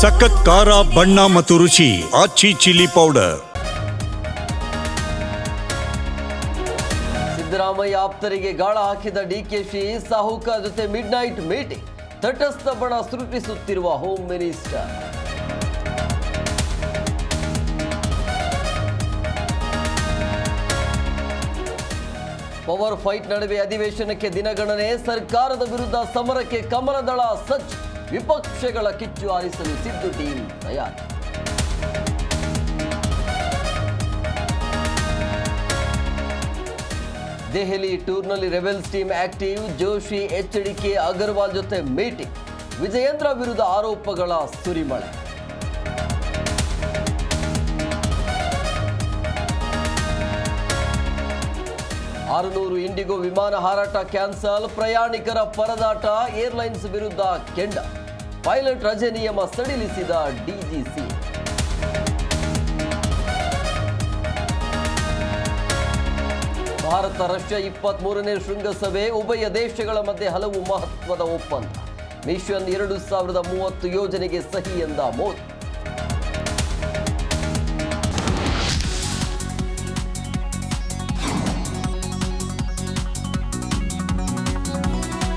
ಸಖತ್ ಖಾರ, ಬಣ್ಣ ಮತ್ತು ರುಚಿ, ಆಚಿ ಚಿಲ್ಲಿ ಪೌಡರ್. ಸಿದ್ದರಾಮಯ್ಯ ಆಪ್ತರಿಗೆ ಗಾಳ ಹಾಕಿದ ಡಿಕೆಶಿ ಸಾಹುಕ ಜೊತೆ ಮಿಡ್ ನೈಟ್ ಮೀಟಿಂಗ್ ತಟಸ್ಥ ಬಣ ಸೃಷ್ಟಿಸುತ್ತಿರುವ ಹೋಮ್ ಮಿನಿಸ್ಟರ್ ಪವರ್ ಫೈಟ್ ನಡುವೆ ಅಧಿವೇಶನಕ್ಕೆ ದಿನಗಣನೆ, ಸರ್ಕಾರದ ವಿರುದ್ಧ ಸಮರಕ್ಕೆ ಕಮಲದಳ ಸಜ್ಜು. ವಿಪಕ್ಷಗಳ ಕಿಚ್ಚು ಆರಿಸಲು ಸಿದ್ದು ಟೀಂ ತಯಾರಿ. Delhi ಟೂರ್ನಲ್ಲಿ rebels team active, Joshi HDK Agarwal ಜೊತೆ ಮೀಟಿಂಗ್. ವಿಜಯೇಂದ್ರ ವಿರುದ್ಧ ಆರೋಪಗಳ ಸುರಿಮಳೆ. ಆರುನೂರು ಇಂಡಿಗೋ ವಿಮಾನ ಹಾರಾಟ ಕ್ಯಾನ್ಸಲ್, ಪ್ರಯಾಣಿಕರ ಪರದಾಟ, ಏರ್ಲೈನ್ಸ್ ವಿರುದ್ಧ ಕೆಂಡ. ಪೈಲಟ್ ರಜೆ ನಿಯಮ ಸಡಿಲಿಸಿದ ಡಿಜಿಸಿ ಭಾರತ, ರಷ್ಯಾ ಇಪ್ಪತ್ತ್ ಮೂರನೇ ಶೃಂಗಸಭೆ, ಉಭಯ ದೇಶಗಳ ಮಧ್ಯೆ ಹಲವು ಮಹತ್ವದ ಒಪ್ಪಂದ. ಮಿಷನ್ ಎರಡು ಸಾವಿರದ ಮೂವತ್ತು ಯೋಜನೆಗೆ ಸಹಿ ಎಂದ ಮೋದಿ.